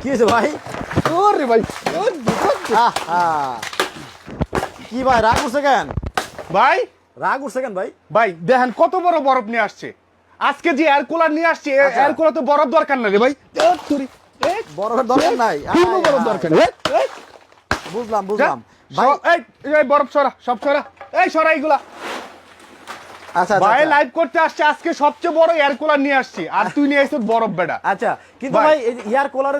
কি হয়েছে ভাই? ওরে ভাই কি ভাই রাগ উঠছে কেন? ভাই? রাগ উঠছে কেন ভাই? ভাই দেখেন কত বড় বরফ নিয়ে আসছে। আজকে যে এয়ার কুলার নিয়ে আসছে আচ্ছা। এয়ার কুলার তো বরফ দরকার না রে ভাই। বরফের দরকার নাই। কোনো বরফ দরকার নেই। বুঝলাম বুঝলাম। ভাই এই বরফ সরা সব সরা। এই সরা এইগুলা। আচ্ছা আচ্ছা, ভাই আচ্ছা। লাইভ করতে আসছে আজকে সবচেয়ে বড় এয়ার কুলার নিয়ে আসছি। আর তুই নিয়ে আসছিস বরফ বেটা। আচ্ছা কিন্তু ভাই। ভাই এই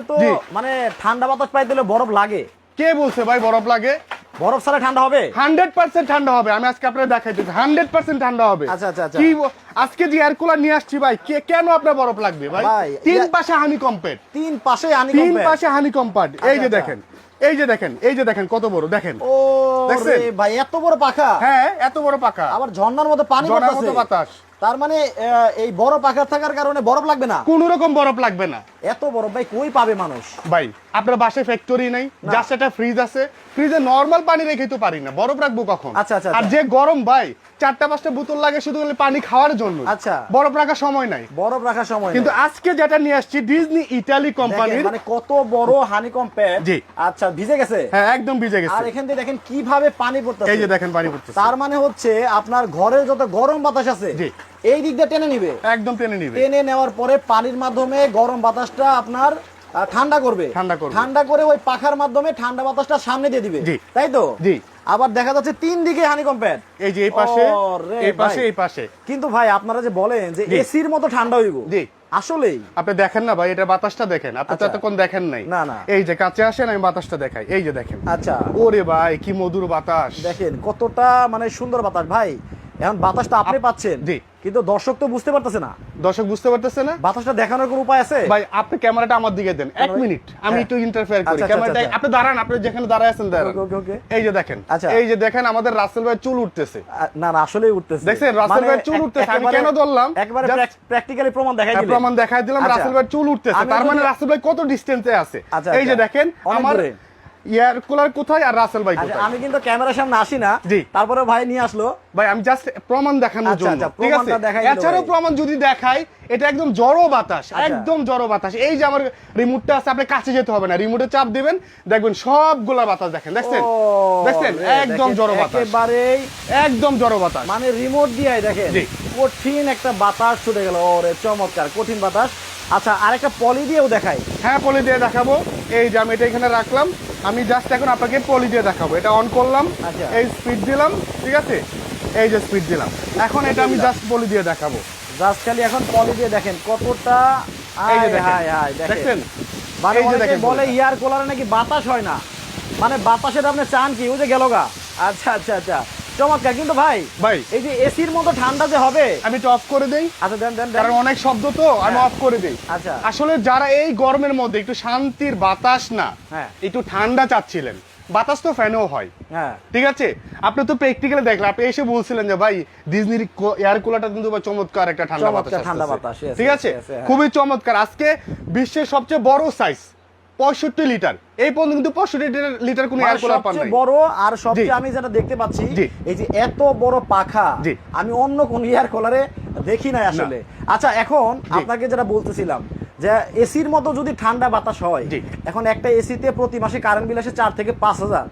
তো মানে ঠান্ডা বাতাস পাই দিলে বরফ লাগে। কে বলছে ভাই বরফ লাগে? বরফ ছাড়া ঠান্ডা হবে? হান্ড্রেড পার্সেন্ট ঠান্ডা হবে। আমি আজকে আপনার দেখাইতেছি হান্ড্রেড পার্সেন্ট ঠান্ডা হবে। আচ্ছা, আচ্ছা, আচ্ছা। কি আজকে যে এয়ার কুলার নিয়ে আসছি ভাই কে কেন আপনার বরফ লাগবে ভাই? ভাই, তিন পাশে হানি কম্পেট তিন পাশে তিন পাশে হানি এই যে আচ্ছা, দেখেন। এই যে দেখেন এই যে দেখেন কত বড় দেখেন। ও? ভাই এত বড় পাখা। হ্যাঁ এত বড় পাখা। আবার ঝর্ণার মতো পানি পড়তেছে। বাতাস। তার মানে এই বড় পাখা থাকার কারণে বরফ লাগবে না? কোন রকম বরফ লাগবে না। এত বরফ ভাই কই পাবে মানুষ? ভাই আপনার বাসায় ফ্যাক্টরি নাই জাস্ট একটা ফ্রিজ আছে। ফ্রিজে নরমাল পানি রেখে তো পারি না বরফ রাখব কখন? আচ্ছা, আচ্ছা, আর আচ্ছা। যে গরম ভাই চারটা পাঁচটা বোতল লাগে শুধু পানি খাওয়ার জন্য। আচ্ছা। বরফ রাখার সময় নাই। বরফ রাখার সময় কিন্তু আজকে যেটা নিয়ে আসছি ডিজনি ইটালি কোম্পানির মানে কত বড় হানিকম প্যাড জি। আচ্ছা ভিজে গেছে? হ্যাঁ একদম ভিজে গেছে। আর এখান থেকে দেখেন কীভাবে পানি পড়তেছে। এই যে দেখেন পানি পড়তেছে। তার মানে হচ্ছে আপনার ঘরের যত গরম বাতাস আছে জি। এই দিক দিয়ে টেনে নিবে। একদম টেনে নিবে। টেনে নেওয়ার পরে পানির মাধ্যমে গরম বাতাসটা আপনার ঠান্ডা করবে। ঠান্ডা করবে। ঠান্ডা করে ওই পাখার মাধ্যমে ঠান্ডা বাতাসটা সামনে দিয়ে দিবে। তাই তো? জি। আবার দেখা যাচ্ছে তিন দিকে হানিকম প্যাড এই যে এই পাশে এই পাশে এই পাশে। কিন্তু ভাই আপনারা যে বলেন যে। এসির মতো ঠান্ডা হইব জি। আসলেই। আপনি দেখেন না ভাই এটা বাতাসটা দেখেন। আপনি তো আচ্ছা। এতক্ষণ দেখেন নাই। না, না। এই যে কাছে আসেন আমি বাতাসটা দেখাই। এই যে দেখেন। আচ্ছা। ওরে ভাই কি মধুর বাতাস। দেখেন কতটা মানে সুন্দর বাতাস। ভাই এখন বাতাসটা আপনি পাচ্ছেন জি। কিন্তু দর্শক তো বুঝতে পারতেছে না দর্শক বুঝতে পারতেছে না বাতাসটা দেখানোর কোনো উপায় আছে ভাই আপনি ক্যামেরাটা আমার দিকে দেন এক মিনিট আমি হ্যাঁ। একটু ইন্টারফেয়ার করি আচ্ছা, আচ্ছা, ক্যামেরাটা আচ্ছা। আপনি দাঁড়ান আপনি যেখানে দাঁড়ায় আছেন দাঁড়ান ওকে, ওকে, ওকে। এই যে দেখেন আচ্ছা। এই যে দেখেন আমাদের রাসেল ভাই চুল উঠতেছে না না আসলেই উঠতেছে দেখছেন, রাসেল ভাইয়ের চুল উঠতেছে। আমি কেন ধরলাম? একবারে প্র্যাকটিক্যালি প্রমাণ দেখাই হ্যাঁ, দিলেন প্রমাণ দেখাই দিলাম। রাসেল ভাই চুল উঠতেছে তার মানে রাসেল ভাই কত ডিস্টেন্সে আছে এই যে। দেখেন আমার। ইয়ার কুলার কোথায় আর রাসেল ভাই আচ্ছা, কোথায়? আমি কিন্তু ক্যামেরার সামনে আসি না। জি। তারপরে ভাই নিয়ে আসলো। ভাই আমি জাস্ট প্রমাণ দেখানোর আচ্ছা, জন্য আচ্ছা, ঠিক আছে? এছাড়াও প্রমাণ যদি দেখাই এটা একদম জড়ো বাতাস। একদম জড়ো বাতাস। এই যে আমার রিমোটটা আছে আপনি কাছে যেতে হবে না। রিমোটে চাপ দিবেন দেখবেন সবগুলা বাতাস দেখেন দেখছেন? দেখছেন? একদম জড়ো বাতাস। একেবারেই একদম জড়ো বাতাস। মানে রিমোট দিয়ে দেখেন। কঠিন একটা বাতাস ছুটে গেল। ওরে চমৎকার কঠিন বাতাস। আচ্ছা আরেকটা পলি দিয়েও দেখাই। হ্যাঁ পলি দিয়ে দেখাবো। এই যে আমি এটা এখানে রাখলাম। আমি জাস্ট এখন আপনাকে পলি দিয়ে দেখাবো। এটা অন করলাম। আচ্ছা। এই স্পিড দিলাম ঠিক আছে? এই যে স্পিড দিলাম। এখন এটা আমি জাস্ট পলি দিয়ে দেখাবো। জাস্ট খালি এখন পলি দিয়ে দেখেন কতটা দেখেন। বলে ইয়ার কোলারে নাকি বাতাস হয় না। মানে বাতাসের আপনি চান কি? ওই যে গেল গা। আচ্ছা আচ্ছা আচ্ছা। চমৎকার কিন্তু ভাই ভাই। এই যে এসির মতো ঠান্ডা যে হবে আমি একটু অফ করে দেই। আচ্ছা দেন দেন কারণ অনেক শব্দ তো আমি হ্যাঁ। অফ করে দিই। আচ্ছা। আসলে যারা এই গরমের মধ্যে একটু শান্তির বাতাস না হ্যাঁ। একটু ঠান্ডা চাচ্ছিলেন বাতাস তো ফ্যানও হয়। হ্যাঁ। ঠিক আছে? আপনি তো প্র্যাকটিক্যালি দেখলেন আপনি এসে বলছিলেন যে ভাই ডিজনির এয়ার কুলারটা কিন্তু বা চমৎকার একটা ঠান্ডা বাতাস ঠান্ডা বাতাস, ঠিক আছে? হ্যাঁ। খুবই চমৎকার। আজকে বিশ্বের সবচেয়ে বড় সাইজ পঁয়ষট্টি লিটার। এই পর্যন্ত কিন্তু পঁয়ষট্টি লিটার কোনো এয়ার কুলার পান নাই। বড় আর সবচেয়ে আমি যেটা দেখতে পাচ্ছি এই যে এত বড় পাখা আমি অন্য কোন ইয়ার কুলারে দেখি নাই আসলে। আচ্ছা এখন আপনাকে যেটা বলতেছিলাম যে এসির মতো যদি ঠান্ডা বাতাস হয়। এখন একটা এসিতে প্রতি মাসে কারেন্ট বিল আসে চার থেকে পাঁচ হাজার।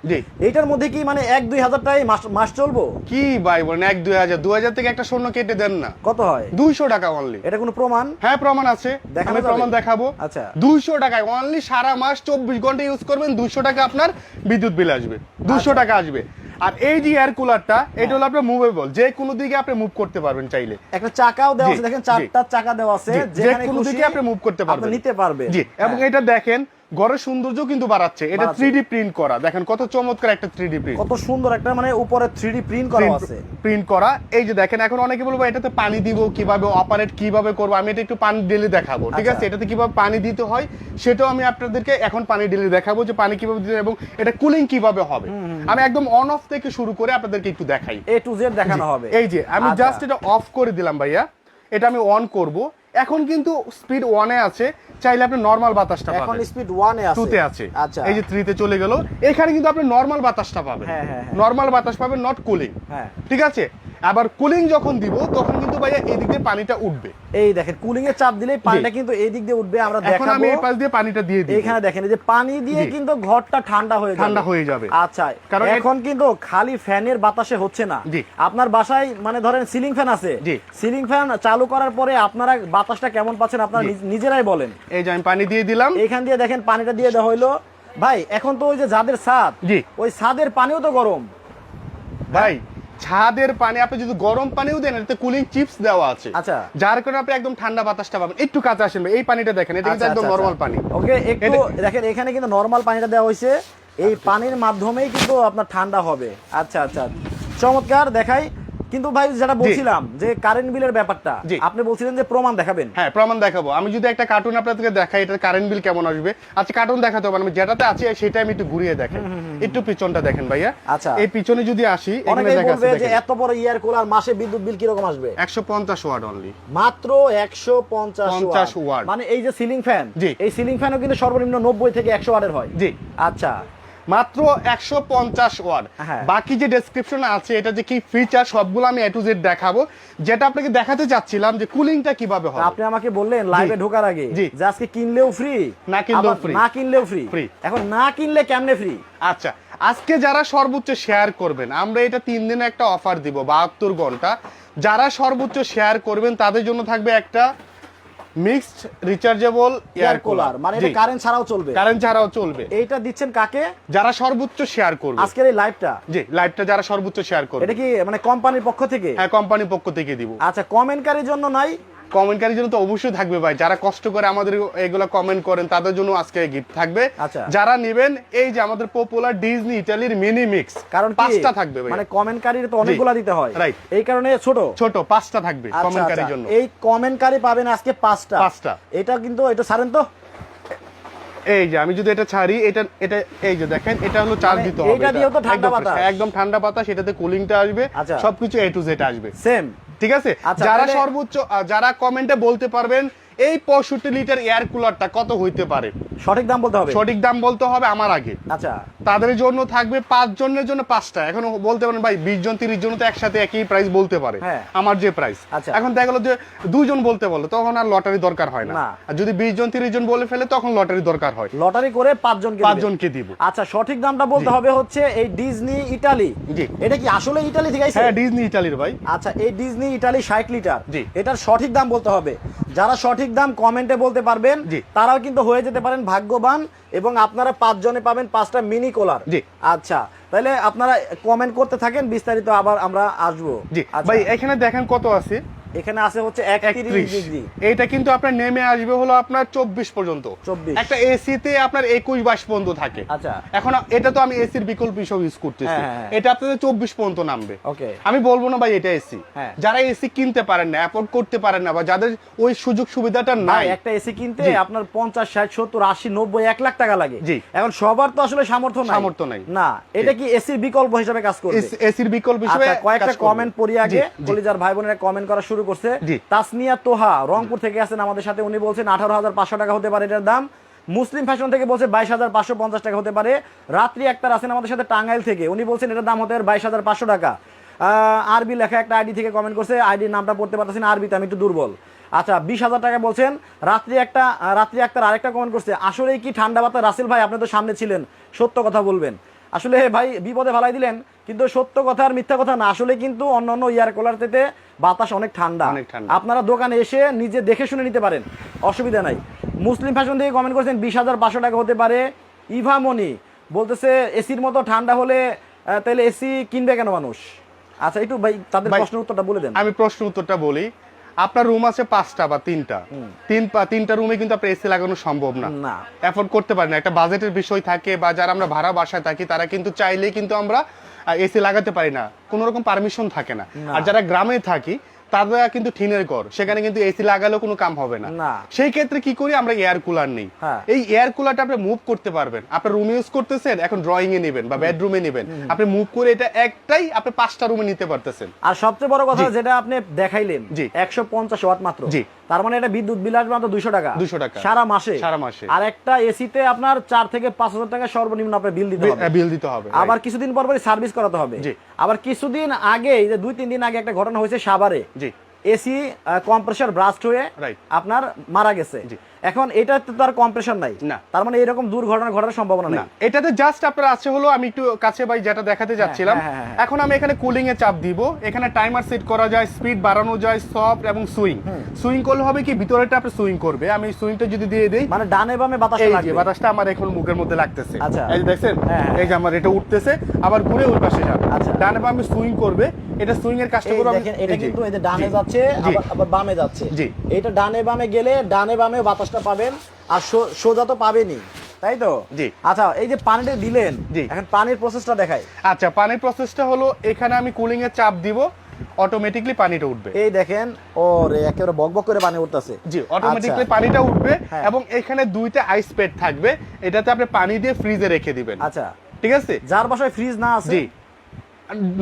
এইটার মধ্যে কি মানে এক দুই হাজার টাকায় মাস মাস চলবো কি ভাই বলেন এক দুই হাজার দুই হাজার থেকে একটা স্বর্ণ কেটে দেন না কত হয় দুইশো টাকা অনলি এটা কোনো প্রমাণ হ্যাঁ প্রমাণ আছে আমি? প্রমাণ দেখাবো আচ্ছা। দুইশো টাকায় অনলি সারা মাস চব্বিশ ঘণ্টা ইউজ করবেন দুইশো টাকা আপনার বিদ্যুৎ বিল আসবে দুশো আচ্ছা। টাকা আসবে আর এই যে এয়ার কুলারটা এটা হলো আপনার মুভেবল যে কোনো দিকে আপনি মুভ করতে পারবেন চাইলে। একটা চাকাও দেওয়া আছে দেখেন চারটা চাকা দেওয়া আছে যে কোনো দিকে আপনি মুভ করতে পারবেন। নিতে পারবেন। জি এবং হ্যাঁ। এটা দেখেন ঘরের সৌন্দর্য কিন্তু বাড়াচ্ছে। এটা। থ্রি প্রিন্ট করা। দেখেন কত চমৎকার একটা থ্রি ডি প্রিন্ট কত সুন্দর একটা মানে উপরে থ্রি প্রিন্ট করা আছে। প্রিন্ট করা। এই যে দেখেন এখন অনেকে বলব এটাতে পানি দিব কীভাবে? অপারেট কীভাবে করব? আমি এটা একটু পানি ডেলি দেখাবো। ঠিক আচ্ছা। আছে? এটাতে কীভাবে পানি দিতে হয় সেটাও আমি আপনাদেরকে এখন পানি ডেলি দেখাবো যে পানি কীভাবে দিতে এবং এটা কুলিং কীভাবে হবে। আমি একদম অন অফ থেকে শুরু করে আপনাদেরকে একটু দেখাই। এ টু জেড দেখানো হবে। এই যে আমি আচ্ছা। জাস্ট এটা অফ করে দিলাম ভাইয়া। এটা আমি অন করব। এখন কিন্তু স্পিড ওয়ানে আছে চাইলে আপনি নর্মাল বাতাসটা এখন স্পিড ওয়ানে আছে টুতে আছে। আচ্ছা। এই যে থ্রিতে চলে গেল এখানে কিন্তু আপনি নর্মাল বাতাসটা পাবেন। হ্যাঁ, হ্যাঁ, হ্যাঁ। নর্মাল বাতাস পাবেন নট কুলিং হ্যাঁ। ঠিক আছে? আবার কুলিং যখন দিব তখন কিন্তু ভাইয়া এদিক দিয়ে পানিটা উঠবে। এই দেখেন কুলিং এর চাপ দিলেই পানিটা কিন্তু এই দিক দিয়ে উঠবে আমরা দেখাবো। এখন আমি এই পাশ দিয়ে পানিটা দিয়ে দিই। এখানে দেখেন এই যে পানি দিয়ে কিন্তু ঘরটা ঠান্ডা হয়ে যাবে। ঠান্ডা হয়ে যাবে। আচ্ছা কারণ এখন কিন্তু খালি ফ্যানের বাতাসে হচ্ছে না। আপনার বাসায় মানে ধরেন সিলিং ফ্যান আছে। সিলিং ফ্যান চালু করার পরে আপনারা বাতাসটা কেমন পাচ্ছেন আপনারা নিজেরাই বলেন। এই যে আমি পানি দিয়ে দিলাম। এখান দিয়ে দেখেন পানিটা দিয়ে দেওয়া হইল। ভাই এখন তো ওই যে যাদের ছাদ। জি। ওই ছাদের পানিও তো গরম। ভাই ছাদের পানি আপনি যদি গরম পানিও দেন এতে কুলিং চিপস দেওয়া আছে। আচ্ছা। যার কারণে আপনি একদম ঠান্ডা বাতাসটা পাবেন। একটু কাছে আসেন এই পানিটা দেখেন এটা কিন্তু একদম নরমাল পানি। ওকে একটু দেখেন। এখানে কিন্তু নরমাল পানিটা দেওয়া হয়েছে এই পানির মাধ্যমেই কিন্তু আপনার ঠান্ডা হবে। আচ্ছা আচ্ছা। চমৎকার দেখাই। কিন্তু ভাই যেটা বলছিলাম যে কারেন্ট বিলের ব্যাপারটা আপনি বলছিলেন যে প্রমাণ দেখাবেন। হ্যাঁ প্রমাণ দেখাবো। আমি যদি একটা কার্টুন আপনাদেরকে দেখাই এটা কারেন্ট বিল কেমন আসবে? আচ্ছা কার্টুন দেখাতে হবে আমি যেটাতে আছি সেটা আমি একটু ঘুরিয়ে দেখেন। একটু পিছনটা দেখেন ভাইয়া। আচ্ছা। এই পিছনে যদি আসি এখানে দেখা বলবে যে এত বড় ইয়ার কুলার মাসে বিদ্যুৎ বিল কীরকম আসবে? একশো পঞ্চাশ ওয়াট অনলি মাত্র একশো পঞ্চাশ ওয়াট। ওয়াট। মানে এই যে সিলিং ফ্যান। এই সিলিং ফ্যানও কিন্তু সর্বনিম্ন নব্বই থেকে একশো ওয়াটের হয়। জি। আচ্ছা। মাত্র একশো পঞ্চাশ ওয়াট। হ্যাঁ। বাকি যে ডেসক্রিপশন আছে এটা যে কি ফিচার সবগুলো আমি এ টু জেড দেখাবো। যেটা আপনাকে দেখাতে চাচ্ছিলাম যে কুলিংটা কীভাবে হবে। আপনি আমাকে বললেন লাইভে ঢোকার আগে জি। যে আজকে কিনলেও ফ্রি না কিনলেও ফ্রি না কিনলেও ফ্রি। এখন না কিনলে কেমনে ফ্রি আচ্ছা আজকে যারা সর্বোচ্চ শেয়ার করবেন আমরা এটা তিন দিনে একটা অফার দিব বাহাত্তর ঘণ্টা। যারা সর্বোচ্চ শেয়ার করবেন তাদের জন্য থাকবে একটা মিক্সড রিচার্জেবল এয়ার কুলার মানে এটা কারেন্ট ছাড়াও চলবে। কারেন্ট ছাড়াও চলবে। এইটা দিচ্ছেন কাকে? যারা সর্বোচ্চ শেয়ার করবে। আজকের এই লাইভটা জি লাইভটা যারা সর্বোচ্চ শেয়ার করবে। এটা কি মানে কোম্পানির পক্ষ থেকে? হ্যাঁ কোম্পানির পক্ষ থেকে দিব। আচ্ছা কমেন্টকারীর জন্য নাই কমেন্টকারীর জন্য তো অবশ্যই থাকবে ভাই যারা কষ্ট করে আমাদের এগুলো কমেন্ট করেন তাদের জন্য আজকে গিফট থাকবে আচ্ছা। যারা নেবেন এই যে আমাদের পপুলার ডিজনি ইটালির মিনি মিক্স কারণ পাঁচটা থাকবে ভাই মানে কমেন্টকারীর তো অনেকগুলা দিতে হয় Right. এই কারণে ছোট ছোট পাঁচটা থাকবে আচ্ছা, কমেন্টকারীর আচ্ছা। জন্য এই কমেন্টকারী পাবেন আজকে পাঁচটা পাঁচটা। এটা কিন্তু এটা ছাড়েন তো এই যে আমি যদি এটা ছাড়ি এটা এটা এই যে দেখেন এটা হলো চার্জ মানে দিতে হবে এটা। দিয়েও তো ঠান্ডা বাতাস। একদম ঠান্ডা বাতাস এটাতে কুলিংটা আসবে আচ্ছা। সবকিছু এ টু জেড আসবে সেম ঠিক আছে? আচ্ছা, যারা সর্বোচ্চ যারা কমেন্টে বলতে পারবেন এই পঁয়ষট্টি লিটার এয়ার কুলারটা কত হইতে পারে? সঠিক দাম বলতে হবে? সঠিক দাম বলতে হবে আমার আগে। আচ্ছা। তাদের জন্য থাকবে পাঁচ জনের জন্য পাঁচটা। এখন বলতে পারেন ভাই বিশ জন তিরিশ জন তো একসাথে একই প্রাইস বলতে পারে। হ্যাঁ। আমার যে প্রাইস আচ্ছা। এখন দেখা গেলো যে দুইজন বলতে বলো তখন আর লটারি দরকার হয় না। আর যদি বিশ জন তিরিশ জন বলে ফেলে তখন লটারি দরকার হয়। লটারি করে পাঁচজনকে দিবেন। পাঁচজনকে দিব। আচ্ছা সঠিক দামটা বলতে হবে হচ্ছে এই ডিজনি ইটালি জি। এটা কি আসলে ইটালি থেকে হ্যাঁ ডিজনি ইটালির ভাই। আচ্ছা এই ডিজনি ইটালি ষাট লিটার। জি। এটার সঠিক দাম বলতে হবে। যারা সঠিক দাম কমেন্টে বলতে পারবেন। তারাও কিন্তু হয়ে যেতে পারেন ভাগ্যবান এবং আপনারা পাঁচজনে পাবেন পাঁচটা মিনি কোলার জি। আচ্ছা তাহলে আপনারা কমেন্ট করতে থাকেন বিস্তারিত আবার আমরা আসব। জি। আচ্ছা, ভাই এখানে দেখেন কত আছে। এখানে আছে হচ্ছে একত্রিশ একত্রিশ। ডিগ্রি। এইটা কিন্তু আপনার নেমে আসবে হলো আপনার চব্বিশ পর্যন্ত। 24 একটা এসিতে আপনার একুশ বাইশ পর্যন্ত থাকে। আচ্ছা। এখন এটা তো আমি এসির বিকল্প হিসেবে ইউজ করতেছি। হ্যাঁ, হ্যাঁ, হ্যাঁ। এটা আপনাদের চব্বিশ পর্যন্ত নামবে। ওকে। আমি বলব না ভাই এটা এসি। যারা এসি কিনতে পারেন না অ্যাফোর্ড করতে পারেন না বা যাদের ওই সুযোগ সুবিধাটা নাই। একটা এসি কিনতে আপনার পঞ্চাশ ষাট সত্তর আশি নব্বই এক লাখ টাকা লাগে। জি। এখন সবার তো আসলে সামর্থ্য নাই। সামর্থ্য নাই। না এটা কি এসির বিকল্প হিসাবে কাজ করবে? এসির বিকল্প হিসেবে আচ্ছা কয়েকটা কমেন্ট পড়ি আগে। কলিজার ভাই বোনেরা কমেন্ট করা শুরু করছে। তাসনিয়া তোহা রংপুর থেকে আছেন আমাদের সাথে। উনি বলছেন আঠারো হাজার পাঁচশো টাকা হতে পারে এটার দাম। মুসলিম ফ্যাশন থেকে বলছে বাইশ হাজার পাঁচশো পঞ্চাশ টাকা হতে পারে। রাত্রি একটার আছেন আমাদের সাথে টাঙ্গাইল থেকে। উনি বলছেন এটার দাম হতে পারে বাইশ হাজার পাঁচশো টাকা। আরবি লেখা একটা আইডি থেকে কমেন্ট করছে আইডির নামটা পড়তে পারতেছি না আরবিতে আমি একটু দুর্বল। আচ্ছা বিশ হাজার টাকা বলছেন রাত্রি একটা রাত্রি একটার আরেকটা কমেন্ট করছে আসলে কি ঠান্ডা বাতা রাসেল ভাই আপনি তো সামনে ছিলেন। সত্য কথা বলবেন। আসলে ভাই বিপদে ভালাই দিলেন। কিন্তু সত্য কথা আর মিথ্যা কথা না আসলে কিন্তু অন্যান্য ইয়ার কুলার থেকে বাতাস অনেক ঠান্ডা। অনেক ঠান্ডা। আপনারা দোকানে এসে নিজে দেখে শুনে নিতে পারেন অসুবিধা নাই। মুসলিম ফ্যাশন থেকে কমেন্ট করেছেন বিশ হাজার পাঁচশো টাকা হতে পারে। ইভামনি বলতেছে এসির মতো ঠান্ডা হলে তাহলে এসি কিনবে কেন মানুষ? আচ্ছা একটু ভাই তাদের ভাই, প্রশ্নের উত্তরটা বলে দেন। আমি প্রশ্ন উত্তরটা বলি। আপনার রুম আছে পাঁচটা বা তিনটা। তিন তিনটা রুমে কিন্তু আপনার এসি লাগানো সম্ভব না। না। অ্যাফোর্ড করতে পারেন একটা বাজেটের বিষয় থাকে বা যারা আমরা ভাড়া বাসায় থাকি তারা কিন্তু চাইলেই কিন্তু আমরা এসি লাগাতে পারি না কোনো রকম পারমিশন থাকে না না। আর যারা গ্রামে থাকি তাদের কিন্তু ঠিনের ঘর। সেখানে কিন্তু এসি লাগালেও কোনো কাম হবে না। সেই ক্ষেত্রে কি করি আমরা এয়ার কুলার নেই। হ্যাঁ। এই এয়ার কুলারটা আপনি মুভ করতে পারবেন। আপনি রুম ইউজ করতেছেন এখন ড্রয়িং এ নেবেন বা বেডরুমে নেবেন। আপনি মুভ করে এটা একটাই আপনি পাঁচটা রুমে নিতে পারতেছেন। আর সবচেয়ে বড় কথা যেটা আপনি দেখাইলেন জি। একশো পঞ্চাশ ওয়াট মাত্র। জি। তার মানে এটা বিদ্যুৎ বিল আসবে মাত্র দুইশো টাকা। 200 টাকা। সারা মাসে। সারা মাসে। আর একটা এসিতে আপনার চার থেকে পাঁচ হাজার টাকা সর্বনিম্ন আপনার বিল দিতে হবে। বিল দিতে হবে আবার কিছুদিন পর পরই সার্ভিস করাতে হবে। জি। আবার কিছুদিন আগে এই যে দুই তিন দিন আগে একটা ঘটনা হয়েছে সাভারে। জি। এসি কম্প্রেসার ব্রাস্ট হয়ে. আপনার মারা গেছে। এখন এটা তো তার কম্প্রেশন নাই। না। তার মানে এরকম দুর্ঘটনা ঘটার সম্ভাবনা নেই। এটাতে জাস্ট আপনার আছে হলো আমি একটু কাছে ভাই যেটা দেখাতে যাচ্ছিলাম। হ্যাঁ, হ্যাঁ, হ্যাঁ। এখন আমি এখানে কুলিং এ চাপ দিব। এখানে টাইমার সেট করা যায় স্পিড বাড়ানো যায় সফট এবং সুইং সুইং করলে হবে কি? ভিতরেটা আপনি সুইং করবে। আমি সুইংটা যদি দিয়ে দেই মানে ডানে বামে বাতাস লাগবে। বাতাসটা আমার এখন মুখের মধ্যে লাগতেছে। আচ্ছা। এই হ্যাঁ, হ্যাঁ। এই যে আমার এটা উঠতেছে আবার ঘুরে ওই পাশে যাবে। আচ্ছা। ডানে বামে সুইং করবে। এটা সুইং এর কাজটা করবে আমি- দেখেন এটা কিন্তু এই যে ডানে যাচ্ছে আবার বামে যাচ্ছে। জি। এটা ডানে বামে গেলে ডানে বামে বাতাসটা পাবেন আর সোজা তো পাবেনই তাই তো? জি। আচ্ছা এই যে পানিটা দিলেন জি। এখন পানির প্রসেসটা দেখাই। আচ্ছা পানির প্রসেসটা হলো এখানে আমি কুলিং এর চাপ দিব অটোমেটিকলি পানিটা উঠবে। এই দেখেন ও রে একেবারে বকবক করে পানি উঠতেছে। জি অটোমেটিকলি পানিটা উঠবে হ্যাঁ। এবং এখানে দুইটা আইস প্যাড থাকবে এটাতে আপনি পানি দিয়ে ফ্রিজে রেখে দিবেন। আচ্ছা। ঠিক আছে? যার বাসায় ফ্রিজ না আছে জি।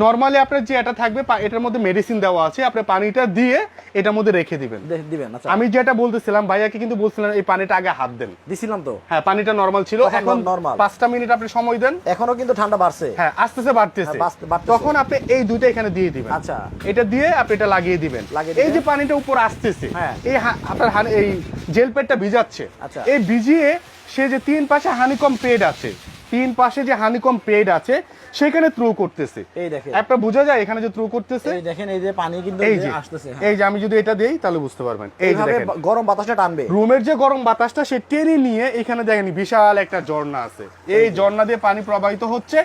নরমালি আপনার যে এটা থাকবে এটার মধ্যে মেডিসিন দেওয়া আছে আপনি পানিটা দিয়ে এটার মধ্যে রেখে দিবেন। দিবেন আচ্ছা। আমি যেটা বলতেছিলাম ভাইয়াকে কিন্তু বলছিলাম এই পানিটা আগে হাত দেন। দিছিলাম তো। হ্যাঁ পানিটা নরমাল ছিল। এখন normal। পাঁচটা মিনিট আপনি সময় দেন। এখনও কিন্তু ঠান্ডা বাড়ছে। হ্যাঁ আস্তেছে বাড়তেছে। হ্যাঁ, বাড়তেছে। তখন আপনি এই দুইটা এখানে দিয়ে দিবেন। আচ্ছা। এটা দিয়ে আপনি এটা লাগিয়ে দিবেন। এই যে পানিটা উপর আসতেছে হ্যাঁ। এই আপনার এই জেল পেটটা ভিজাচ্ছে। আচ্ছা। এই ভিজিয়ে সে যে তিন পাশে হানিকম পেড আছে তিন পাশে যে হানিকম পেড আছে সেখানে থ্রু করতেছে। এই দেখেন। একটা বোঝা যায় এখানে যে থ্রু করতেছে? এই দেখেন এই যে পানি কিন্তু এই যে আসতেছে হ্যাঁ। এই যে আমি যদি এটা দেই তাহলে বুঝতে পারবেন। এই যে দেখেন। গরম বাতাসটা টানবে। রুমের যে গরম বাতাসটা সে টেনে নিয়ে এখানে দেখেন বিশাল একটা ঝর্ণা আছে। এই ঝর্ণা দিয়ে পানি প্রবাহিত হচ্ছে।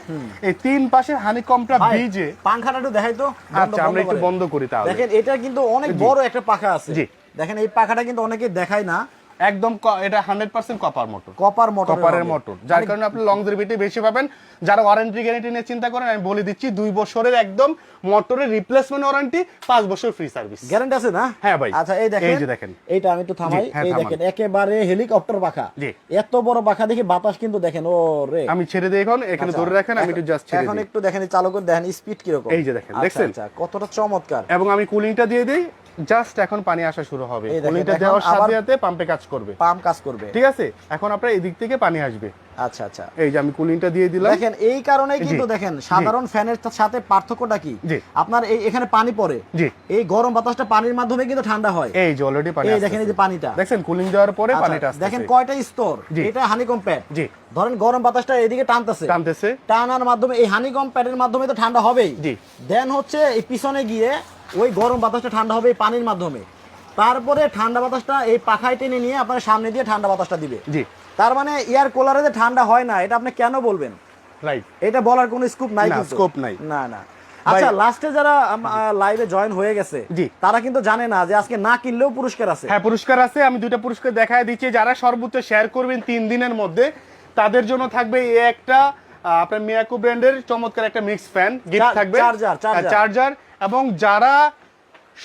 এই তিন পাশে হানিকমটা ভিজে পাংখাটা একটু দেখাই তো। আচ্ছা আমরা বন্ধ একটু বন্ধ করি তাহলে। দেখেন এটা কিন্তু অনেক বড় একটা পাখা আছে। জি। দেখেন এই পাখাটা কিন্তু অনেকে দেখায় না। একদম এটা hundred percent copper motor copper motor কপারের মোটর যার কারণে আপনি লংজিভিটি বেশি পাবেন। যারা ওয়ারেন্টি গ্যারান্টি নিয়ে চিন্তা করেন আমি বলে দিচ্ছি দুই বছরের একদম মোটরের রিপ্লেসমেন্ট ওয়ারেন্টি পাঁচ বছর ফ্রি সার্ভিস গ্যারান্টি আছে না? হ্যাঁ ভাই। আচ্ছা এই দেখেন। এই যে দেখেন। এইটা আমি একটু থামাই। হ্যাঁ, এই দেখেন একেবারে হেলিকপ্টার জি। এত বড় পাখা দেখি বাতাস কিন্তু দেখেন ও রে। আমি ছেড়ে দিই এখন এখানে আচ্ছা, ধরে রাখেন আমি একটু জাস্ট ছেড়ে এখন একটু দেখেন এই চালু করে দেখেন স্পিড কীরকম। এই যে দেখেন, আচ্ছা, দেখছেন? আচ্ছা কতটা চমৎকার। এবং আমি কুলিংটা দিয়ে দিই। জাস্ট এখন পানি আসা শুরু হবে। কুলিংটা দেওয়ার সাথে সাথে পাম্পে কাজ করবে। পাম্প কাজ করবে। ঠিক আছে? এখন আপনার এদিক থেকে পানি আসবে। আচ্ছা আচ্ছা। এই যে আমি কুলিংটা দিয়ে দিলাম। দেখেন এই কারণেই কিন্তু দেখেন সাধারণ ফ্যানের সাথে পার্থক্যটা কি? আপনার এই এখানে পানি পড়ে। এই গরম বাতাসটা পানির মাধ্যমে কিন্তু ঠান্ডা হয়। এই যে অলরেডি পানি এই দেখেন এই যে পানিটা। দেখেন কুলিং দেওয়ার পরে আচ্ছা, পানিটা আসছে দেখেন কয়টা স্তর? এটা হানিকম প্যাড জি। ধরেন গরম বাতাসটা এদিকে টানতেছে। টানতেছে। টানার মাধ্যমে এই হানিকম প্যাডের মাধ্যমে তো ঠান্ডা হবেই। জি। দেন হচ্ছে এই পিছনে গিয়ে ওই গরম বাতাসটা ঠান্ডা হবে এই পানির মাধ্যমে। তারপরে ঠান্ডা বাতাসটা এই পাখায় টেনে নিয়ে আপনার সামনে দিয়ে ঠান্ডা বাতাসটা দিবে। জি। তার মানে এয়ার কুলারে যে ঠান্ডা হয় না এটা আপনি কেন বলবেন? রাইট এটা বলার কোনো স্কোপ নাই কিন্তু। নাই। না না। আচ্ছা লাস্টে যারা লাইভে জয়েন হয়ে গেছে জি। তারা কিন্তু জানে না যে আজকে না কিনলেও পুরস্কার আছে। হ্যাঁ পুরস্কার আছে। আমি দুইটা পুরস্কার দেখায় দিচ্ছি। যারা সর্বোচ্চ শেয়ার করবেন তিন দিনের মধ্যে তাদের জন্য থাকবে এই একটা আপনার মিয়াকো ব্র্যান্ডের চমৎকার একটা মিক্স ফ্যান গিফট থাকবে। Charger, charger. এবং যারা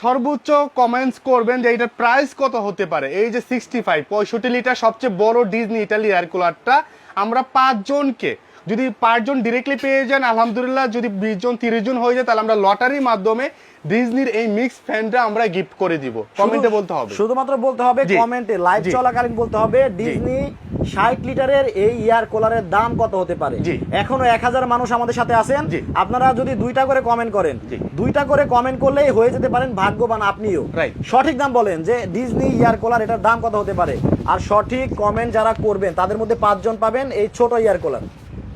সর্বোচ্চ কমেন্টস করবেন যে এটার প্রাইস কত হতে পারে, এই যে সিক্সটি ফাইভ পঁয়ষট্টি লিটার সবচেয়ে বড় ডিজনি ইটালি এয়ার কুলারটা আমরা পাঁচজনকে যদি পাঁচজন ডিরেক্টলি পেয়ে যান, আলহামদুলিল্লাহ, যদি বিশ জন, তিরিশ জন হয়ে যায়, তাহলে আমরা লটারির মাধ্যমে ডিজনির এই মিক্স ফ্যানটা আমরা গিফট করে দিব। কমেন্টে বলতে হবে। শুধুমাত্র বলতে হবে। কমেন্টে লাইভ চলাকালীন বলতে হবে ডিজনি ষাট লিটারের এই ইয়ার কুলারের দাম কত হতে পারে? এখনও এক হাজার মানুষ আমাদের সাথে আছেন। আপনারা যদি দুইটা করে কমেন্ট করেন দুইটা করে কমেন্ট করলেই হয়ে যেতে পারেন ভাগ্যবান আপনিও. সঠিক দাম বলেন যে ডিজনি ইয়ার কুলার এটার দাম কত হতে পারে। আর সঠিক কমেন্ট যারা করবেন তাদের মধ্যে পাঁচজন পাবেন এই ছোট ইয়ার কুলার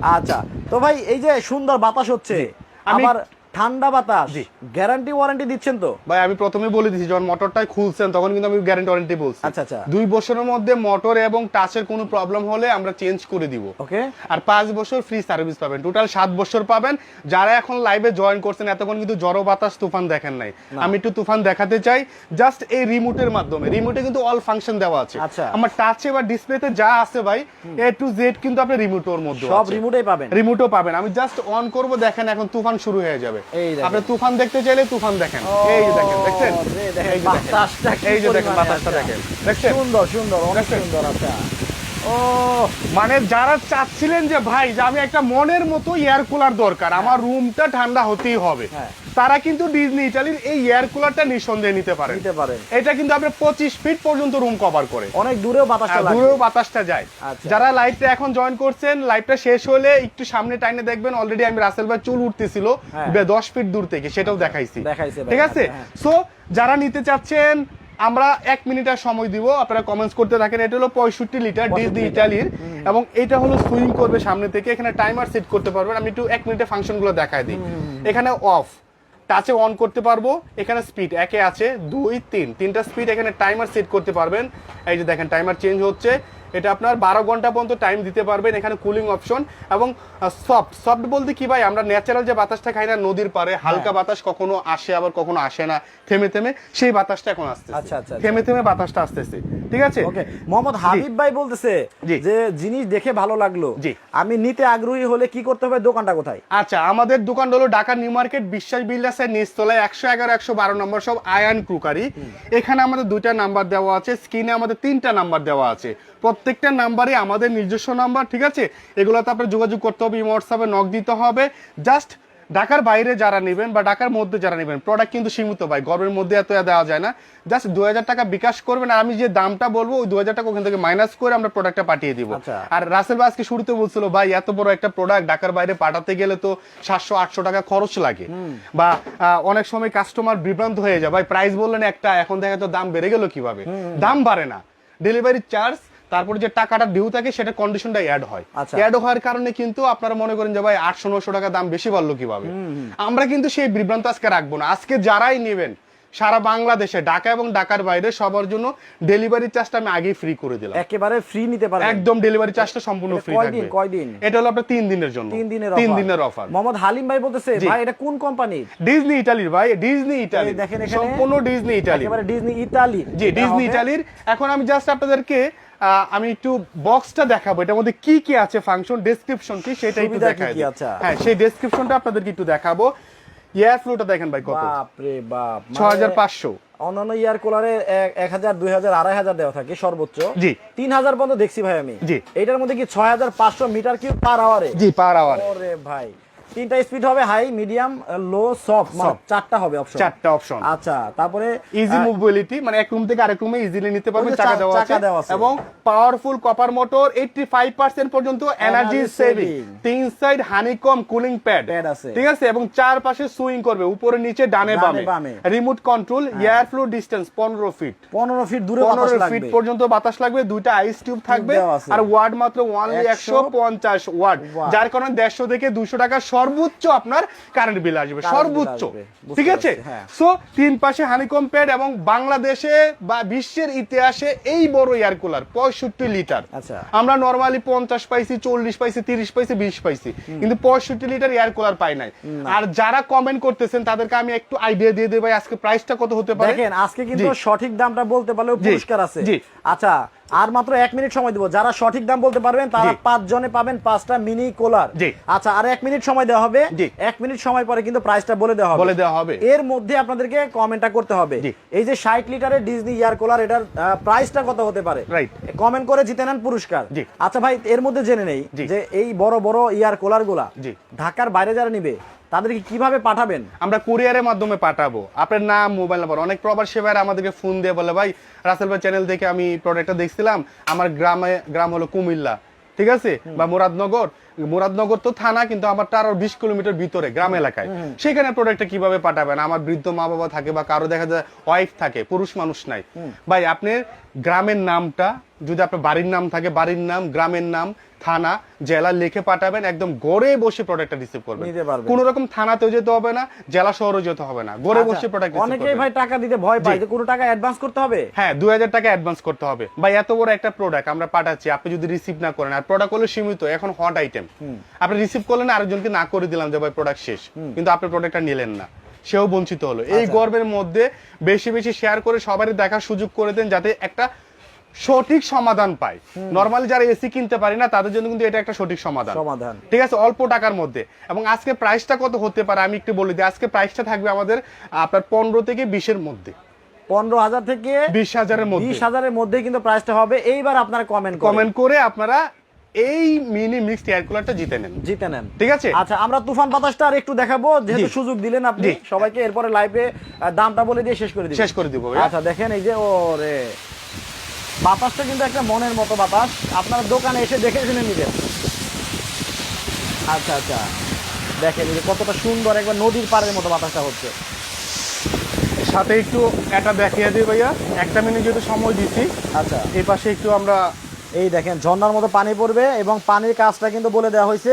আচ্ছা তো ভাই এই যে সুন্দর বাতাস হচ্ছে আমি- আবার ঠান্ডা বাতাস। গ্যারান্টি ওয়ারেন্টি দিচ্ছেন তো? ভাই আমি প্রথমে বলে দিচ্ছি যখন মোটরটাই খুলছেন তখন কিন্তু আমি গ্যারান্টি ওয়ারেন্টি বলছি। আচ্ছা, আচ্ছা। দুই বছরের মধ্যে মোটর এবং টাচের কোনো প্রবলেম হলে আমরা চেঞ্জ করে দিব। ওকে। আর পাঁচ বছর ফ্রি সার্ভিস পাবেন। টোটাল সাত বছর পাবেন। যারা এখন লাইভে জয়েন করছেন এতক্ষণ কিন্তু জড়ো বাতাস তুফান দেখেন নাই। আমি একটু তুফান দেখাতে চাই জাস্ট এই রিমোটের মাধ্যমে। রিমোটে কিন্তু অল ফাংশন দেওয়া আছে। আচ্ছা। আমার টাচে বা ডিসপ্লেতে যা আছে ভাই এ টু জেড কিন্তু আপনি রিমোটের মধ্যে সব রিমোটেই পাবেন। রিমোটও পাবেন। আমি জাস্ট অন করব দেখেন এখন তুফান শুরু হয়ে যাবে। যাবে। আপনি তুফান দেখতে চাইলে তুফান দেখেন। এই যে দেখেন দেখছেন? দেখেন, এই যে দেখেন। বাতাসটা এই যে দেখেন বাতাসটা দেখেন। দেখছেন? সুন্দর সুন্দর অনেক সুন্দর আচ্ছা ও মানে যারা চাচ্ছিলেন যে ভাই যে আমি একটা মনের মতো এয়ার কুলার দরকার আমার রুমটা ঠান্ডা হতেই হবে। হ্যাঁ। তারা কিন্তু ডিজনি ইটালির এই এয়ার কুলারটা নিঃসন্দেহে নিতে পারেন। নিতে পারেন। এটা কিন্তু আপনার পঁচিশ ফিট পর্যন্ত রুম কভার করে। অনেক দূরেও বাতাসটা দূরেও বাতাসটা যায়। আচ্ছা। যারা লাইভটা এখন জয়েন করছেন লাইভটা শেষ হলে একটু সামনে টাইনে দেখবেন অলরেডি আমি রাসেল ভাই চুল উঠতেছিল হ্যাঁ। দশ ফিট দূর থেকে সেটাও দেখাইছি। ঠিক আছে? হ্যাঁ। সো যারা নিতে চাচ্ছেন আমরা এক মিনিটের সময় দিব। আপনারা কমেন্টস করতে থাকেন এটা হলো পঁয়ষট্টি লিটার 65 ডিজনি। ইটালির। এবং এটা হলো সুইং করবে সামনে থেকে। এখানে টাইমার সেট করতে পারবেন। আমি একটু এক মিনিটে ফাংশনগুলো দেখাই দিই। এখানে অফ টাচে অন করতে পারব। এখানে স্পিড একে আছে দুই তিন। তিনটা স্পিড এখানে টাইমার সেট করতে পারবেন। এই যে দেখেন টাইমার চেঞ্জ হচ্ছে। এটা আপনার বারো ঘণ্টা পর্যন্ত টাইম দিতে পারবেন এখানে কুলিং অপশন এবং সফট সফট বলতে কি ভাই? আমরা ন্যাচারাল যে বাতাসটা খাই না নদীর পারে হালকা বাতাস কখনো আসে আবার কখনো আসে না। থেমে থেমে সেই বাতাসটা এখন আসতেছে। আচ্ছা, আচ্ছা, আচ্ছা। থেমে থেমে বাতাসটা আসতেছে। ঠিক আছে? ওকে মোহাম্মদ হাবিব ভাই বলতেছে যে জিনিস দেখে ভালো লাগল। জি। আমি নিতে আগ্রহী হলে কি করতে হবে? দোকানটা কোথায়? আচ্ছা আমাদের দোকান হলো ঢাকা নিউ মার্কেট বিশ্বাস বিল্ডার্সের নিচতলায় একশো এগারো একশো বারো নম্বর সব আয়ান ক্রুকারি এখানে আমাদের দুইটা নাম্বার দেওয়া আছে স্ক্রিনে আমাদের তিনটা নাম্বার দেওয়া আছে। প্রত্যেকটা নাম্বারে আমাদের নিজস্ব নাম্বার ঠিক আছে? এগুলোতে আপনার যোগাযোগ করতে হবে হোয়াটসঅ্যাপে নক দিতে হবে। জাস্ট ঢাকার বাইরে যারা নেবেন বা ঢাকার মধ্যে যারা নেবেন প্রোডাক্ট কিন্তু সীমিত ভাই গরমের মধ্যে এত দেওয়া যায় না। জাস্ট দু হাজার টাকা বিকাশ করবেন আর আমি যে দামটা বলব ওই দু হাজার টাকা ওখান থেকে মাইনাস করে আমরা প্রোডাক্টটা পাঠিয়ে দিব। আচ্ছা। আর রাসেল ভাই আজকে শুরুতে বলছিল ভাই এত বড় একটা প্রোডাক্ট ঢাকার বাইরে পাঠাতে গেলে তো সাতশো আটশো টাকা খরচ লাগে। বা অনেক সময় কাস্টমার বিভ্রান্ত হয়ে যায় ভাই প্রাইস বললেন একটা এখন দেখা তো দাম বেড়ে গেল কীভাবে? দাম বাড়ে না। ডেলিভারি চার্জ তারপরে যে টাকাটা ডিউ থাকে সেটা কন্ডিশনটা অ্যাড হয়। এড অ্যাড হওয়ার কারণে কিন্তু আপনারা মনে করেন যে ভাই আটশো নশো টাকা দাম বেশি বাড়লো কীভাবে? আমরা কিন্তু সেই বিভ্রান্ত আজকে রাখব না। আজকে যারাই নেবেন সারা বাংলাদেশে ঢাকা এবং ঢাকার বাইরে সবার জন্য ডেলিভারি চার্জটা আমি আগেই ফ্রি করে দিলাম। একেবারে ফ্রি নিতে পারবেন। একদম ডেলিভারি চার্জটা সম্পূর্ণ ফ্রি থাকবে। কয়দিন? এটা হলো আপনার তিন দিনের জন্য। তিন দিনের তিন offer। দিনের অফার মোহাম্মদ হালিম ভাই বলতেছে ভাই এটা কোন কোম্পানি ডিজনি ইটালির ভাই ডিজনি ইটালি দেখেন এখানে। সম্পূর্ণ ডিজনি ইটালি একেবারে ডিজনি ইতালি জি ডিজনি ইটালির এখন আমি জাস্ট আপনাদেরকে আমি একটু বক্সটা দেখাবো। এটার মধ্যে কি কি আছে ফাংশন ডেসক্রিপশন কি সেটা একটু দেখাই? হ্যাঁ সেই ডেসক্রিপশনটা আপনাদেরকে একটু দেখাবো। এয়ার ফ্লোটা দেখেন ভাই কত। বাপ রে বাপ ছ হাজার পাঁচশো। অন্যান্য ইয়ার কুলারে এক হাজার দুই হাজার আড়াই হাজার দেওয়া থাকে সর্বোচ্চ। জি। তিন হাজার পর্যন্ত দেখছি ভাই আমি। জি। এটার মধ্যে কি ছয় হাজার পাঁচশো মিটার কিউব পার আওয়ারে জি পার আওয়ারে ওরে ভাই। তিনটা স্পিড হবে হাই মিডিয়াম লো সফট মানে চারটা হবে অপশন চারটা অপশন আচ্ছা তারপরে ইজি আহ, মোবিলিটি মানে এক রুম থেকে আরেক রুমে ইজিলি নিতে পারবেন চাকা দেওয়া আছে। এবং পাওয়ারফুল কপার মোটর 85% পর্যন্ত এনার্জি সেভিং তিন সাইড হানিকম কুলিং প্যাড আছে। ঠিক আছে? এবং চার পাশে সুইং করবে উপরে নিচে ডানে বামে। Remote control air flow distance 15 feet পনেরো ফিট দূরে বাতাস লাগবে। 15 ফিট পর্যন্ত বাতাস লাগবে দুইটা আইস টিউব থাকবে। আর ওয়ার্ড মাত্র ওয়ানলি 150 ওয়াট। যার কারণে 150 থেকে 200 টাকা সর্বোচ্চ আপনার কারেন্ট বিল আসবে সর্বোচ্চ। ঠিক আছে? হ্যাঁ। সো তিন পাশে হানিকম প্যাড এবং বাংলাদেশে বা বিশ্বের ইতিহাসে এই বড় এয়ার কুলার পঁয়ষট্টি লিটার আচ্ছা। আমরা নর্মালি পঞ্চাশ পাইছি চল্লিশ পাইছি তিরিশ পাইছি বিশ পাইছি। কিন্তু পঁয়ষট্টি লিটার এয়ার কুলার পাই নাই। আর যারা কমেন্ট করতেছেন তাদেরকে আমি একটু আইডিয়া দিয়ে দেবো আজকে প্রাইসটা কত হতে পারে? দেখেন আজকে কিন্তু সঠিক দামটা বলতে পারলেও পুরস্কার আছে। আচ্ছা আর মাত্র এক মিনিট সময় দিব। যারা সঠিক দাম বলতে পারবেন তারা পাঁচ জনে পাবেন পাঁচটা মিনি কোলার। আচ্ছা আর এক মিনিট সময় দেওয়া হবে। এক মিনিট সময় পরে কিন্তু প্রাইসটা বলে দেওয়া হবে। বলে দেওয়া হবে। এর মধ্যে আপনাদেরকে কমেন্টটা করতে হবে। এই যে ষাট লিটারের ডিজনি ইয়ার কোলার এটার প্রাইসটা কত হতে পারে? কমেন্ট করে জিতে নেন পুরস্কার। আচ্ছা ভাই এর মধ্যে জেনে নেই যে এই বড় বড় ইয়ার কোলারগুলা ঢাকার বাইরে যারা নিবে তাদেরকে কীভাবে পাঠাবেন? আমরা কুরিয়ারের মাধ্যমে পাঠাবো। আপনার নাম মোবাইল নাম্বার অনেক প্রবার সেবার আমাদেরকে ফোন দিয়ে বলে ভাই রাসেল ভাই চ্যানেল থেকে আমি প্রোডাক্টটা দেখছিলাম। আমার গ্রামে গ্রাম হলো কুমিল্লা ঠিক আছে? বা মুরাদনগর। মুরাদনগর তো থানা কিন্তু আমার তার বিশ কিলোমিটার ভিতরে গ্রাম এলাকায়। সেখানে প্রোডাক্টটা কীভাবে পাঠাবেন? আমার বৃদ্ধ মা বাবা থাকে বা কারও দেখা যায় ওয়াইফ থাকে পুরুষ মানুষ নাই। ভাই আপনার গ্রামের নামটা যদি আপনার বাড়ির নাম থাকে বাড়ির নাম গ্রামের নাম থানা জেলা লিখে পাঠাবেন একদম গড়ে বসে প্রোডাক্টটা রিসিভ করবেন। কোনো রকম থানাতেও যেতে হবে না জেলা শহরে যেতে হবে না। গড়ে আচ্ছা, বসে প্রোডাক্ট অনেকেই ভাই টাকা দিতে ভয় পায় যে কোনো টাকা অ্যাডভান্স করতে হবে? হ্যাঁ দুই হাজার টাকা অ্যাডভান্স করতে হবে। ভাই এত বড় একটা প্রোডাক্ট আমরা পাঠাচ্ছি আপনি যদি রিসিভ না করেন আর প্রোডাক্ট হলো সীমিত এখন হট আইটেম আপনি রিসিভ করলেন আরেকজনকে না করে দিলাম যে ভাই প্রোডাক্ট শেষ। কিন্তু আপনি প্রোডাক্টটা নিলেন না। সেও বঞ্চিত হলো। এই আচ্ছা। গর্বের মধ্যে বেশি বেশি শেয়ার করে সবারই দেখার সুযোগ করে দেন যাতে একটা সঠিক সমাধান পায় নর্মালি যারা এসি কিনতে পারি না তাদের জন্য কিন্তু এটা একটা সঠিক সমাধান। সমাধান। ঠিক আছে? অল্প টাকার মধ্যে। এবং আজকে প্রাইসটা কত হতে পারে? আমি একটু বলে দিই। আজকে প্রাইসটা থাকবে আমাদের আপনার পনেরো থেকে বিশের মধ্যে। পনেরো হাজার থেকে বিশ হাজারের মধ্যে। বিশ হাজারের মধ্যে কিন্তু প্রাইসটা হবে। এইবার আপনারা কমেন্ট কমেন্ট করে আপনারা এই মিনি মিক্সড এয়ার কুলারটা জিতে নেন। জিতে নেন। ঠিক আছে? আচ্ছা আমরা তুফান বাতাসটা আর একটু দেখাবো। যেহেতু সুযোগ দিলেন আপনি সবাইকে এরপরে লাইভে দামটা বলে দিয়ে শেষ করে শেষ করে দিব আচ্ছা দেখেন এই যে ওরে। বাতাসটা কিন্তু একটা মনের মতো বাতাস। আপনার দোকানে এসে দেখে শুনে নিবেন। আচ্ছা আচ্ছা। দেখেন যে কতটা সুন্দর একবার নদীর পাড়ের মতো বাতাসটা হচ্ছে। সাথে একটু এটা দেখিয়ে দিই ভাইয়া। একটা মিনিট যেহেতু সময় দিছি আচ্ছা। এই পাশে একটু আমরা এই দেখেন ঝর্ণার মতো পানি পড়বে এবং পানির কাজটা কিন্তু বলে দেওয়া হয়েছে।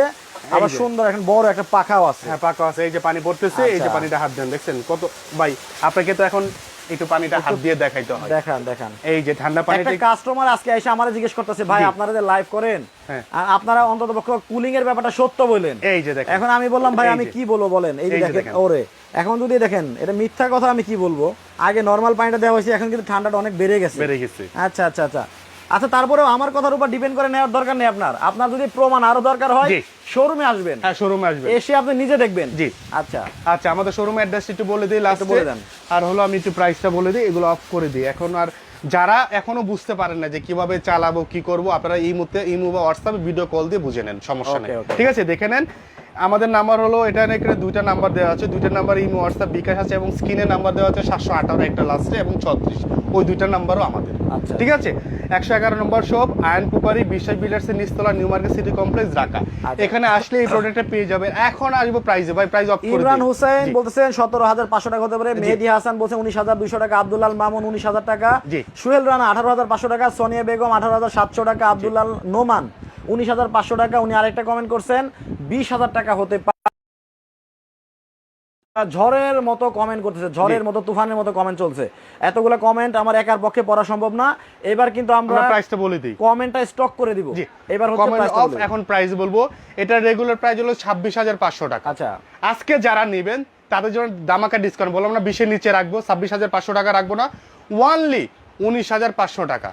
আবার সুন্দর এখন বড় একটা পাখাও আছে। হ্যাঁ পাকা আছে। এই যে পানি পড়তেছে এই যে আচ্ছা। পানিটা হাত দেন দেখছেন? কত ভাই আপনাকে তো এখন একটু পানিটা হাত দিয়ে দেখাইতে হয়। দেখান দেখান। এই যে ঠান্ডা একটা কাস্টমার আজকে এসে আমারে জিজ্ঞেস করতেছে ভাই আপনারা যে লাইভ করেন হ্যাঁ। আর আপনারা অন্তত কুলিং এর ব্যাপারটা সত্য বলেন? এই যে দেখেন। এখন আমি বললাম ভাই আমি কি বলব বলেন? এই যে দেখেন। ওরে এখন যদি দেখেন এটা মিথ্যা কথা আমি কি বলব? আগে নর্মাল পানিটা দেওয়া হয়েছে এখন কিন্তু ঠান্ডাটা অনেক বেড়ে গেছে। বেড়ে গেছে। আচ্ছা আচ্ছা আচ্ছা। আচ্ছা তারপরেও আমার কথার উপর ডিপেন্ড করে নেওয়ার দরকার নেই আপনার। আপনার যদি প্রমাণ আরও দরকার হয় শোরুমে আসবেন। হ্যাঁ শোরুমে আসবে এসে আপনি নিজে দেখবেন। জি। আচ্ছা। আচ্ছা আমাদের শোরুম অ্যাড্রেস একটু বলে দিই লাস্ট বলে দেন। আর হলো আমি একটু প্রাইসটা বলে দিই এগুলো অফ করে দিই। এখন আর যারা এখনও বুঝতে পারেন না যে কীভাবে চালাবো কি করব আপনারা এই মুহূর্তে ইমো বা হোয়াটসঅ্যাপে ভিডিও কল দিয়ে বুঝে নেন সমস্যা নেই. ঠিক আছে দেখে নেন। আমাদের নাম্বার হলো এটা এখানে দুইটা নাম্বার দেওয়া আছে। দুইটা নাম্বার ইমো হোয়াটসঅ্যাপ বিকাশ আছে এবং স্ক্রিনে নাম্বার দেওয়া আছে সাতশো আঠারো একটা লাস্টে এবং ছত্রিশ। ওই দুইটা নাম্বারও আমাদের। আচ্ছা। ঠিক আছে? একশো এগারো নম্বর শপ আয়ন পুপারি বিশ্বাস বিল্ডার্সের নিস্তলা New Market City Complex Dhaka. আচ্ছা। এখানে আসলে এই প্রোডাক্টটা পেয়ে যাবেন। এখন আসব প্রাইসে ভাই প্রাইস অফ ইমরান হোসেন বলতেছেন সতেরো হাজার পাঁচশো টাকা হতে পারে। মেহেদি হাসান বলছেন উনিশ হাজার দুইশো টাকা। আব্দুল্লাল মামুন উনিশ হাজার টাকা। সুহেল রানা আঠারো হাজার পাঁচশো টাকা। সোনিয়া বেগম আঠারো হাজার সাতশো টাকা। আব্দুল্লাল নোমান উনিশ হাজার পাঁচশো টাকা। উনি আরেকটা কমেন্ট করছেন বিশ হাজার টাকা হতে পারে। ঝড়ের মতো কমেন্ট করতেছে ঝড়ের মতো তুফানের মতো কমেন্ট চলছে। এতগুলো কমেন্ট আমার একার পক্ষে পড়া সম্ভব না। এবার কিন্তু আমরা প্রাইসটা বলে দিই। কমেন্টটা স্টক করে দিব। এবার হচ্ছে কমেন্ট অফ এখন প্রাইস বলব। এটা রেগুলার প্রাইস হলো ছাব্বিশ হাজার পাঁচশো টাকা। আচ্ছা। আজকে যারা নেবেন তাদের জন্য দামাকা ডিসকাউন্ট বললাম না বিশের নিচে রাখব ছাব্বিশ হাজার পাঁচশো টাকা রাখব না। ওয়ানলি উনিশ হাজার পাঁচশো টাকা।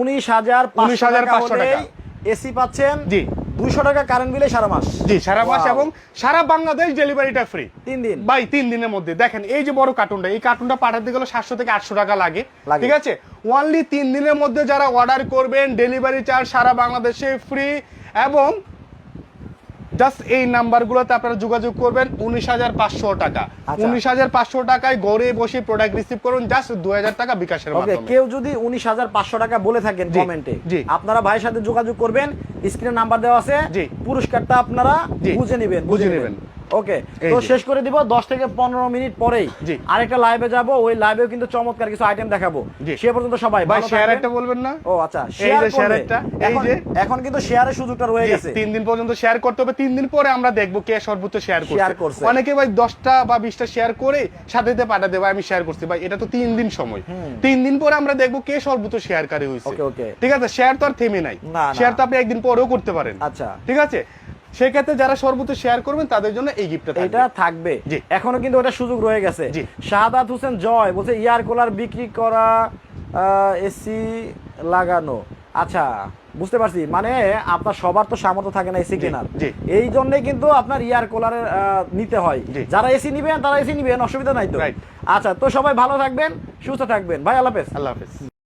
উনিশ হাজার পাঁচশো 19,500 টাকা টাকা। এসি পাচ্ছেন জি। দুইশো টাকা কারেন্ট বিলে সারা মাস। জি সারা মাস এবং সারা বাংলাদেশ ডেলিভারিটা ফ্রি তিন দিন। ভাই তিন দিনের মধ্যে। দেখেন এই যে বড় কার্টুনটা এই কার্টুনটা পাঠাতে গেলে সাতশো থেকে আটশো টাকা লাগে। লাগে। ঠিক আছে? ওনলি তিন দিনের মধ্যে যারা অর্ডার করবেন ডেলিভারি চার্জ সারা বাংলাদেশে ফ্রি এবং জাস্ট এই নাম্বারগুলোতে আপনারা যোগাযোগ করবেন উনিশ হাজার পাঁচশো টাকা আচ্ছা। উনিশ হাজার পাঁচশো টাকায় ঘরে বসে প্রোডাক্ট রিসিভ করুন জাস্ট দু হাজার টাকা বিকাশের মাধ্যমে কেউ যদি উনিশ হাজার পাঁচশো টাকা বলে থাকেন কমেন্টে। আপনারা ভাইয়ের সাথে যোগাযোগ করবেন স্ক্রিনে নাম্বার দেওয়া আছে। পুরস্কারটা আপনারা বুঝে নেবেন বুঝে নেবেন। ওকে তো। শেষ করে দিব দশ থেকে পনেরো মিনিট পরেই। আরেকটা লাইভে যাব ওই লাইভেও কিন্তু চমৎকার কিছু আইটেম দেখাবো। সে পর্যন্ত সবাই ভাই শেয়ার একটা বলবেন না? ও আচ্ছা শেয়ার একটা, এই যে। এখন কিন্তু শেয়ারের সুযোগটা রয়ে গেছে। দিন পর্যন্ত শেয়ার করতে হবে দিন পরে আমরা দেখব কে সর্বোচ্চ শেয়ার করছে। অনেকে ভাই দশটা বা বিশটা শেয়ার করে সাথে সাথে পাঠা দেবে আমি শেয়ার করছি। ভাই এটা তো তিন দিন সময়। তিন দিন পরে আমরা দেখব কে সর্বোচ্চ শেয়ারকারী. ঠিক আছে? শেয়ার তো আর থেমে নাই। শেয়ার তো আপনি একদিন পরেও করতে পারেন। আচ্ছা। ঠিক আছে? সেক্ষেত্রে যারা সর্বোচ্চ শেয়ার করবেন তাদের জন্য এই গিফটটা এটা থাকবে। এখনও কিন্তু ওটা সুযোগ রয়ে গেছে। শাহাদাত হোসেন জয় বলছে এয়ার কুলার বিক্রি করা এসি লাগানো। আচ্ছা বুঝতে পারছি। মানে আপনার সবার তো সামর্থ্য থাকে না এসি কেনার। এই জন্যই কিন্তু আপনার ইয়ার কুলারের নিতে হয়। যারা এসি নিবেন তারা এসি নিবেন অসুবিধা নাই তো. আচ্ছা তো সবাই ভালো থাকবেন সুস্থ থাকবেন। ভাই আল্লাহ হাফেজ। আল্লাহ হাফেজ।